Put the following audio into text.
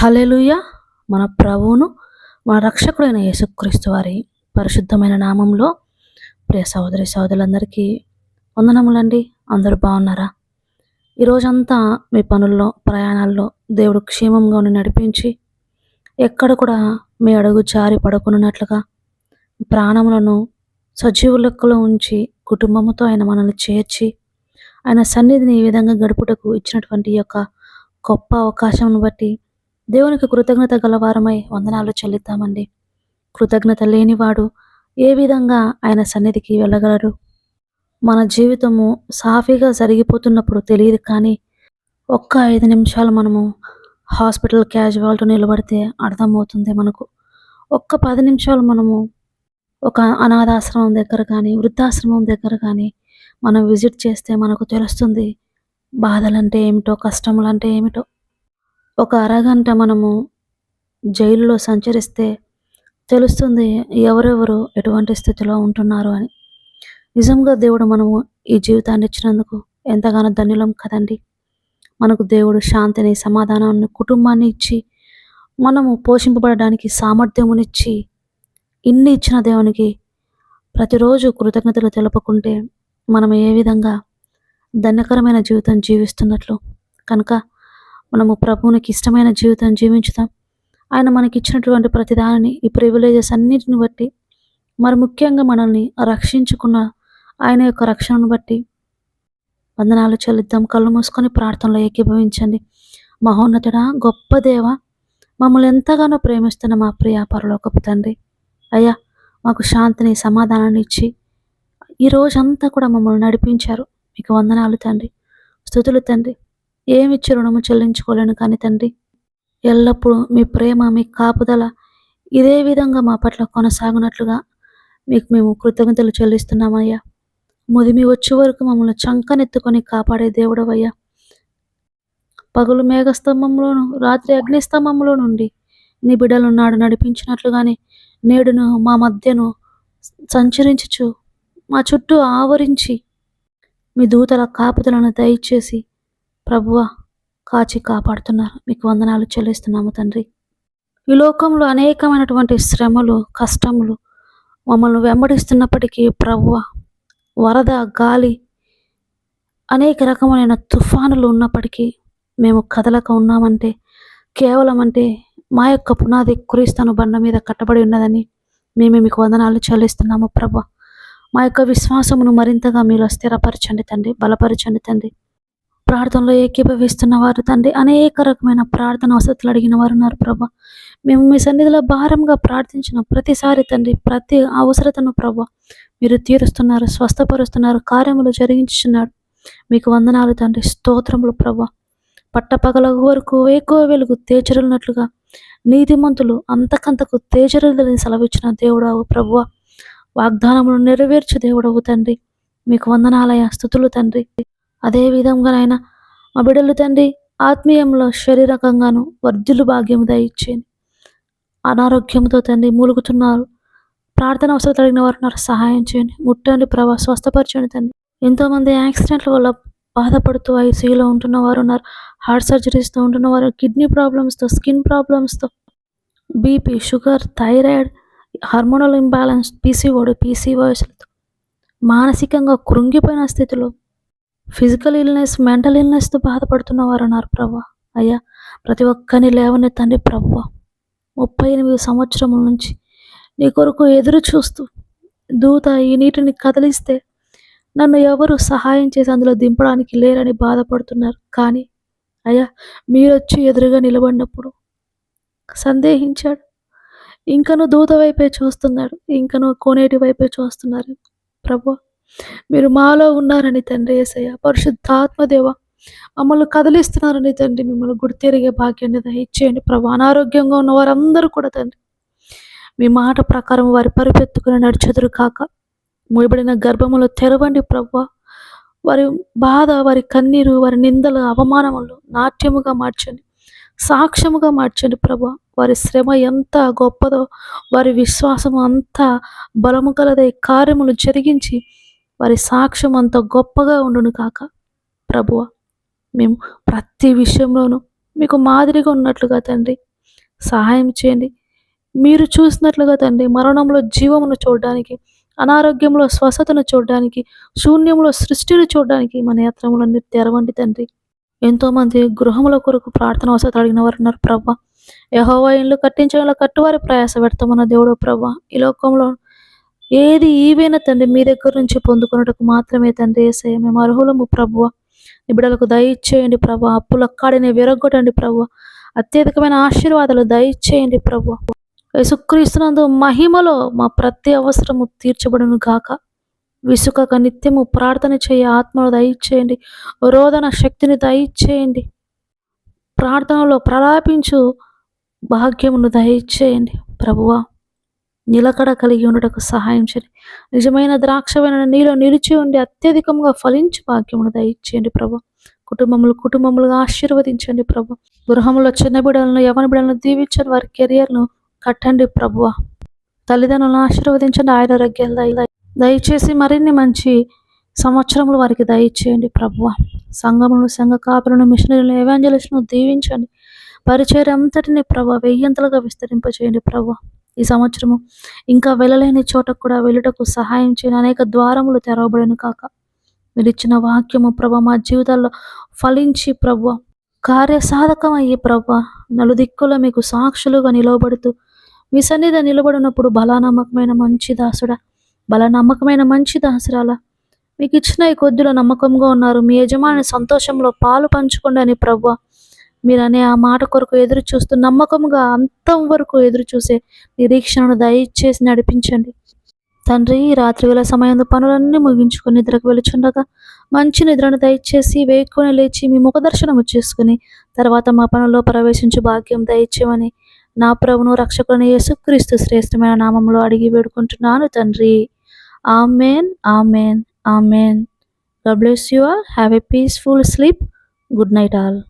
Hallelujah మన ప్రభువును మన రక్షకుడైన యేసుక్రీస్తు వారి పరిశుద్ధమైన నామంలో ప్రియ సహోదరి సహోదరులందరికీ వందనములండి. అందరూ బాగున్నారా? ఈ రోజంతా మీ పనుల్లో ప్రయాణాల్లో దేవుడు క్షేమంగా ఉండి నడిపించి ఎక్కడ కూడా మీ అడుగు జారి పడుకున్నట్లుగా ప్రాణములను సజీవు లెక్కలో ఉంచి కుటుంబంతో ఆయన మనల్ని చేర్చి ఆయన సన్నిధిని ఈ విధంగా గడుపుటకు ఇచ్చినటువంటి యొక్క గొప్ప అవకాశం బట్టి దేవునికి కృతజ్ఞత గలవారమై వందనాలు చెల్లిద్దామండి. కృతజ్ఞత లేనివాడు ఏ విధంగా ఆయన సన్నిధికి వెళ్ళగలరు మన జీవితము సాఫీగా జరిగిపోతున్నప్పుడు తెలియదు కానీ ఒక్క ఐదు నిమిషాలు మనము హాస్పిటల్ క్యాజువాలిటీ నిలబడితే అర్థమవుతుంది మనకు. ఒక్క పది నిమిషాలు మనము ఒక అనాథాశ్రమం దగ్గర కానీ వృద్ధాశ్రమం దగ్గర కానీ మనం విజిట్ చేస్తే మనకు తెలుస్తుంది బాధలంటే ఏమిటో కష్టములంటే ఏమిటో. ఒక అరగంట మనము జైలులో సంచరిస్తే తెలుస్తుంది ఎవరెవరు ఎటువంటి స్థితిలో ఉంటున్నారు అని. నిజంగా దేవుడు మనము ఈ జీవితాన్ని ఇచ్చినందుకు ఎంతగానో ధన్యులం కదండి. మనకు దేవుడు శాంతిని సమాధానాన్ని కుటుంబాన్ని ఇచ్చి మనము పోషింపబడడానికి సామర్థ్యమునిచ్చి ఇన్ని ఇచ్చిన దేవునికి ప్రతిరోజు కృతజ్ఞతలు తెలుపుకుంటే మనం ఏ విధంగా ధన్యకరమైన జీవితం జీవిస్తున్నట్లు. కనుక మనము ప్రభువునికి ఇష్టమైన జీవితం జీవించుతాం. ఆయన మనకి ఇచ్చినటువంటి ప్రతిదానిని ఈ ప్రివిలేజెస్ అన్నిటిని బట్టి మరి ముఖ్యంగా మనల్ని రక్షించుకున్న ఆయన యొక్క రక్షణను బట్టి వందనాలు చెల్లిద్దాం. కళ్ళు మూసుకొని ప్రార్థనలో ఏకీభవించండి. మహోన్నతుడా గొప్ప దేవ మమ్మల్ని ఎంతగానో ప్రేమిస్తున్న మా ప్రియ పరలోకపు తండ్రి. అయ్యా మాకు శాంతిని సమాధానాన్ని ఇచ్చి ఈ రోజంతా కూడా మమ్మల్ని నడిపించారు. మీకు వందనాలు తండ్రి. స్థుతులు తండ్రి. ఏమిచ్చి రుణము చెల్లించుకోలేను కానీ తండ్రి ఎల్లప్పుడూ మీ ప్రేమ మీ కాపుదల ఇదే విధంగా మా పట్ల కొనసాగునట్లుగా మీకు మేము కృతజ్ఞతలు చెల్లిస్తున్నామయ్యా. ముదిమి వచ్చే వరకు మమ్మల్ని చంకనెత్తుకొని కాపాడే దేవుడవయ్యా. పగులు మేఘస్తంభంలోను రాత్రి అగ్నిస్తంభంలో నుండి నీ బిడ్డలు నాడు నడిపించినట్లుగానే నేడును మా మధ్యను సంచరించుచు మా చుట్టూ ఆవరించి మీ దూతల కాపుదలను దయచేసి ప్రభువ కాచి కాపాడుతున్నారు. మీకు వందనాలు చెల్లిస్తున్నాము తండ్రి. ఈ లోకంలో అనేకమైనటువంటి శ్రమలు కష్టములు మమ్మల్ని వెంబడిస్తున్నప్పటికీ ప్రభువ వరద గాలి అనేక రకమైన తుఫానులు ఉన్నప్పటికీ మేము కదలక ఉన్నామంటే కేవలం అంటే మా యొక్క పునాది కురిస్తాను బండ మీద కట్టబడి ఉన్నదని మేము మీకు వందనాలు చెల్లిస్తున్నాము ప్రభ మా యొక్క విశ్వాసమును మరింతగా మీరు స్థిరపరచండి తండ్రి. బలపరచండి తండ్రి. ప్రార్థనలో ఏకీభవిస్తున్న వారు తండ్రి. అనేక రకమైన ప్రార్థన వసతులు అడిగిన వారు ఉన్నారు ప్రభా. మేము మీ సన్నిధిలో భారంగా ప్రార్థించిన ప్రతిసారి తండ్రి ప్రతి అవసరతను ప్రభా మీరు తీరుస్తున్నారు స్వస్థపరుస్తున్నారు కార్యములు జరిగించున్నారు మీకు వందనాలు తండ్రి స్తోత్రములు ప్రభా. పట్టపగల వరకు ఎక్కువ వెలుగు తేజరున్నట్లుగా నీతిమంతులు అంతకంతకు తేజరులని సెలవిచ్చిన దేవుడవు ప్రభువ వాగ్దానములు నెరవేర్చు దేవుడవు తండ్రి. మీకు వందనాలయ స్థుతులు తండ్రి. అదే విధంగానైనా మా బిడ్డలు తండ్రి ఆత్మీయంలో శరీరకంగాను వర్ధులు భాగ్యము దయచేయండి. అనారోగ్యంతో తండ్రి మూలుగుతున్నారు. ప్రార్థన అవసరం కలిగిన వారు నాకు సహాయం చేయండి. ముట్టండి ప్రభా స్వస్థపరచండి తండ్రి. ఎంతోమంది యాక్సిడెంట్ల వల్ల బాధపడుతూ ఐసీయూలో ఉంటున్న వారు ఉన్నారు. హార్ట్ సర్జరీస్తో ఉంటున్న వారు కిడ్నీ ప్రాబ్లమ్స్తో skin ప్రాబ్లమ్స్తో BP sugar thyroid hormonal imbalance PCOD పీసీఓఎస్లతో మానసికంగా కృంగిపోయిన స్థితిలో ఫిజికల్ ఇల్నెస్ మెంటల్ ఇల్నెస్తో బాధపడుతున్న వారు ఉన్నారు ప్రభా. అయ్యా ప్రతి ఒక్కరిని లేవనెత్తండి ప్రభా. ముప్పై ఎనిమిది సంవత్సరముల నుంచి నీ కొరకు ఎదురు చూస్తూ దూత ఈ నీటిని కదిలిస్తే నన్ను ఎవరు సహాయం చేసి అందులో దింపడానికి లేరని బాధపడుతున్నారు. కానీ అయ్యా మీరొచ్చి ఎదురుగా నిలబడినప్పుడు సందేహించాడు. ఇంకను దూత వైపే చూస్తున్నాడు. ఇంకను కోనేటి వైపే చూస్తున్నారు. ప్రభు మీరు మాలో ఉన్నారని తండ్రి ఏసయ్య. పరిశుద్ధాత్మదేవ మమ్మల్ని కదిలిస్తున్నారని తండ్రి మిమ్మల్ని గుర్తిరిగే భాగ్యాన్ని దయచేయండి. ప్రభా అనారోగ్యంగా ఉన్న వారందరూ కూడా తండ్రి మీ మాట ప్రకారం వారి పరిపెత్తుకుని నడిచెదురు కాక మూయబడిన గర్భములో తెరవండి ప్రభా. వారి బాధ వారి కన్నీరు వారి నిందలు అవమానములు నాట్యముగా మార్చండి. సాక్ష్యముగా మార్చండి ప్రభు. వారి శ్రమ ఎంత గొప్పదో వారి విశ్వాసం అంత బలము కలదై కార్యములు జరిగించి వారి సాక్ష్యం అంత గొప్పగా ఉండును కాక ప్రభువ మేము ప్రతి విషయంలోనూ మీకు మాదిరిగా ఉన్నట్లుగా తండ్రి సహాయం చేయండి. మీరు చూసినట్లుగా తండ్రి మరణంలో జీవమును చూడడానికి అనారోగ్యంలో స్వస్థతను చూడడానికి శూన్యంలో సృష్టిని చూడడానికి మన యాత్రములన్నీ తెరవండి తండ్రి. ఎంతోమంది గృహముల కొరకు ప్రార్థన అవసరం అడిగిన వారు ఉన్నారు ప్రభా యహోవా ఇల్లు కట్టించడంలో కట్టువారి ప్రయాస పెడతామన్న దేవుడు ప్రభా ఈ లోకంలో ఏది ఈవైన తండ్రి మీ దగ్గర నుంచి పొందుకున్నటకు మాత్రమే తండ్రి ఏసయ్య మేము అర్హులము ప్రభువ. నీ బిడ్డలకు దయచేయండి ప్రభు అప్పుల అక్కాడిని విరగొట్టండి ప్రభు అత్యధికమైన ఆశీర్వాదాలు దయచేయండి ప్రభు యేసుక్రీస్తునందు మహిమలో మా ప్రతి అవసరము తీర్చబడును గాక. విసుకక నిత్యము ప్రార్థన చేయ ఆత్మను దయచేయండి రోదన శక్తిని దయచేయండి ప్రార్థనలో ప్రలాపించు భాగ్యమును దయచేయండి ప్రభువా. నిలకడ కలిగి ఉండటకు సహాయం చేయండి. నిజమైన ద్రాక్షమైన నీలో నిలిచి ఉండి అత్యధికంగా ఫలించి భాగ్యమును దయచేయండి ప్రభు. కుటుంబములు కుటుంబములుగా ఆశీర్వదించండి ప్రభు. గృహంలో చిన్న బిడలను యవన బిడలను దీవించండి. వారి కెరియర్ను కట్టండి ప్రభువ తల్లిదండ్రులను ఆశీర్వదించండి. ఆయన ఆరోగ్యాలు దయ దయచేసి మరిన్ని మంచి సంవత్సరములు వారికి దయచేయండి ప్రభువ సంఘములను సంఘ కాపులను మిషనరీలను ఏవాంజలిస్ట్ను దీవించండి. పరిచయం అంతటిని ప్రభు వెయ్యంతలుగా విస్తరింపచేయండి ప్రభు. ఈ సంవత్సరము. ఇంకా వెళ్ళలేని చోటకు కూడా వెళ్ళుటకు సహాయం చేయని అనేక ద్వారములు తెరవబడిన కాక. మీరు ఇచ్చిన వాక్యము ప్రభ మా జీవితాల్లో ఫలించి ప్రభు కార్యసాధకం అయ్యి ప్రభ నలుదిక్కుల మీకు సాక్షులుగా నిలవబడుతూ మీ సన్నిధి నిలబడినప్పుడు బలానమ్మకమైన మంచి దాసుడా బలనమ్మకమైన మంచి దాసురాలా. మీకు ఇచ్చిన ఈ కొద్దిలో నమ్మకంగా ఉన్నారు మీ యజమాని సంతోషంలో పాలు పంచుకోండి అని ప్రభు మీరు అనే ఆ మాట కొరకు ఎదురు చూస్తూ నమ్మకంగా అంతం వరకు ఎదురు చూసే నిరీక్షణను దయచేసి నడిపించండి తండ్రి రాత్రి వేళ సమయంలో పనులన్నీ ముగించుకొని నిద్రకు వెలుచుండగా మంచి నిద్రను దయచేసి వేక్కుని లేచి మీ ముఖదర్శనము చేసుకుని తర్వాత మా పనుల్లో ప్రవేశించు భాగ్యం దయచేయమని నా ప్రభును రక్షకుని యేసుక్రీస్తు శ్రేష్టమైన నామంలో అడిగి వేడుకుంటున్నాను తండ్రి amen amen amen God bless you all. Have a peaceful sleep. Good night, all.